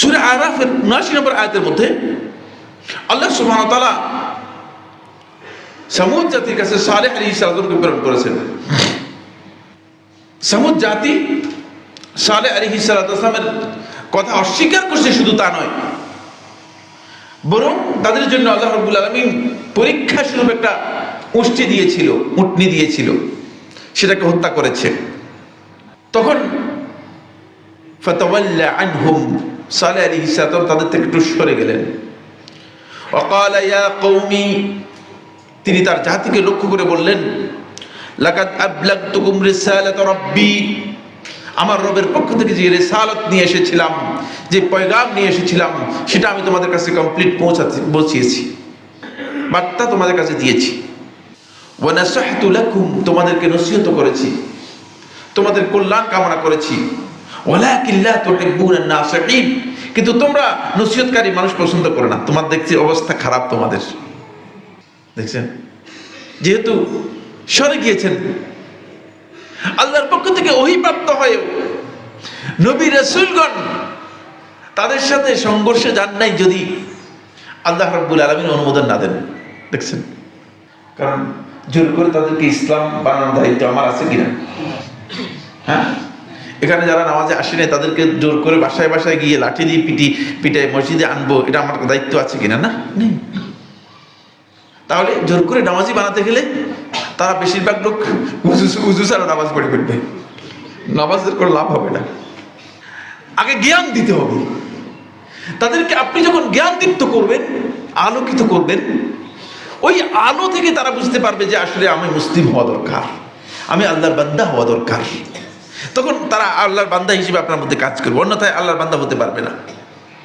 সুরে আরাফের উনআশি নম্বর আয়াতের মধ্যে আল্লাহ সুবহানাহু ওয়া তাআলা সামুদ জাতির কাছে সালে আলাইহিস সালামকে প্রেরণ করেছেন। সামুদ জাতি সালেহ আলাইহিস সালামের কথা অস্বীকার করছে শুধু তা নয়। বরং তাদের জন্য আল্লাহ রাব্বুল আলামিন পরীক্ষা স্বরূপ একটা উষ্টি দিয়েছিল, উটনি দিয়েছিল, সেটাকে হত্যা করেছে। তখন তাদের থেকে গেলেন। কৌমি তিনি তার জাতিকে লক্ষ্য করে বললেন আমার রবের পক্ষ থেকে যে রেসালত নিয়ে এসেছিলাম, যে পয়গাম নিয়ে এসেছিলাম, সেটা আমি তোমাদের কাছে কমপ্লিট পৌঁছাতে, পৌঁছিয়েছি। বার্তা তোমাদের কাছে দিয়েছি। তোমাদেরকে নসিহত করেছি। তোমাদের কল্যাণ কামনা করেছি। ওয়ালাকিন লা তুহিব্বুনা নাসিহিন। কিন্তু তোমরা নসিহতকারী মানুষ পছন্দ করে না। তোমার দেখছি অবস্থা খারাপ তোমাদের। দেখছেন? যেহেতু সরে গিয়েছেন। আল্লাহর পক্ষ থেকে অহিপ্রাপ্ত হয়েও নবী রসুলগণ তাদের সাথে সংঘর্ষে যান নাই যদি আল্লাহ রব্বুল আলমিন অনুমোদন না দেন। দেখছেন? কারণ জোর করে তাদেরকে ইসলাম বানানোর দায়িত্ব আমার আছে কিনা? হ্যাঁ? এখানে যারা নামাজে আসে নাই, তাদেরকে জোর করে বাসায় বাসায় গিয়ে লাঠি দিয়ে পিটি পিটে মসজিদে আনব, এটা আমার দায়িত্ব আছে কিনা, না? তাহলে জোর করে নামাজি বানাতে গেলে তারা বেশিরভাগ লোক উজু ছাড়া নামাজ পড়ে ফেলবে। নামাজের কোনো লাভ হবে না। আগে জ্ঞান দিতে হবে। তাদেরকে আপনি যখন জ্ঞান দীপ্ত করবেন, আলোকিত করবেন, ওই আলো থেকে তারা বুঝতে পারবে যে আসলে আমি মুসলিম হওয়া দরকার, আমি আল্লাহর বান্দা হওয়া দরকার। তখন তারা আল্লাহর বান্দা হিসেবে আপনার মধ্যে কাজ করবে। অন্যথায় আল্লাহর বান্দা হতে পারবে না।